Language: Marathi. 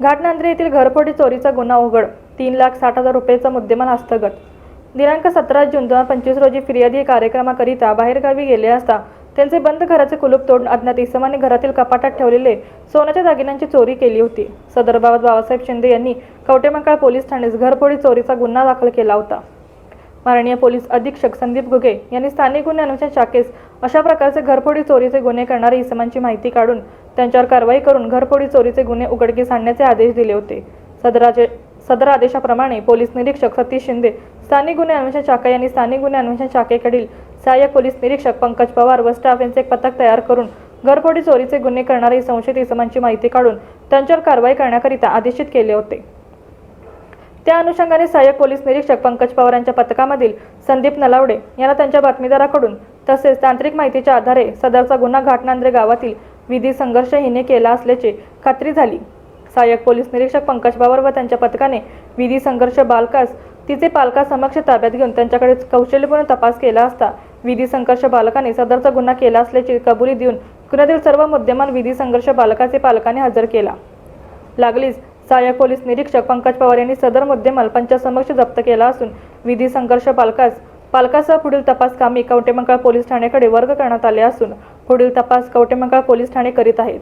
घाटनांद्रे येथील घरफोडी चोरीचा गुन्हा उघड. तीन लाख साठ हजार रुपयेचा मुद्देमाल हस्तगत. दिनांक सतरा जून दोन हजार पंचवीस रोजी फिर्यादी कार्यक्रमाकरिता बाहेरगावी गेले असता त्यांचे बंद घराचे कुलूप तोडून अज्ञात इसमाने घरातील कपाटात ठेवलेले सोन्याच्या दागिन्यांची चोरी केली होती. सदर बाबत बाबासाहेब शिंदे यांनी कवटेमंकाळ पोलीस ठाण्यास घरफोडी चोरीचा गुन्हा दाखल केला होता. माननीय पोलीस अधीक्षक संदीप घुगे यांनी स्थानिक गुन्हे अन्वेषण शाखेस अशा प्रकारचे घरफोडी चोरीचे गुन्हे करणाऱ्या इसमांची माहिती काढून त्यांच्यावर कारवाई करून घरफोडी चोरीचे गुन्हे उघडकीस आणण्याचे आदेश दिले होते. सदराचे सदर आदेशाप्रमाणे पोलीस निरीक्षक सतीश शिंदे स्थानिक गुन्हे अन्वेषण शाखा यांनी स्थानिक गुन्हे अन्वेषण शाखेकडील सहाय्यक पोलीस निरीक्षक पंकज पवार व स्टाफ यांचे एक पथक तयार करून घरफोडी चोरीचे गुन्हे करणारे संशयित इसमांची माहिती काढून त्यांच्यावर कारवाई करण्याकरिता आदेशित केले होते. त्या अनुषंगाने सहाय्यक पोलीस निरीक्षक पंकज पवार यांच्या पथकामधील संदीप नलावडे यांना त्यांच्या बातमीदाराकडून तसेच तांत्रिक माहितीच्या आधारे सदरचा गुन्हा घाटनांद्रे गावातील विधी संघर्ष हिने केला असल्याची खात्री झाली. सहाय्यक पोलीस निरीक्षक पंकज पवार व त्यांच्या पथकाने विधी संघर्ष बालकास तिचे पालकासमक्ष ताब्यात घेऊन त्यांच्याकडे कौशल्यपूर्ण तपास केला असता विधी संघर्ष बालकाने सदरचा गुन्हा केला असल्याची कबुली देऊन गुन्ह्यातील सर्व मुद्देमान विधी संघर्ष बालकाचे पालकाने हजर केला. लागलीच सहाय्यक पोलीस निरीक्षक पंकज पवार यांनी सदर मुद्देमाल पंचासमक्ष जप्त केला असून विधी संघर्ष पालकास पालकासह पुढील तपास कामी कवटेमंकाळ पोलीस ठाण्याकडे वर्ग करण्यात आले असून पुढील तपास कवटेमंकाळ पोलीस ठाणे करीत आहेत.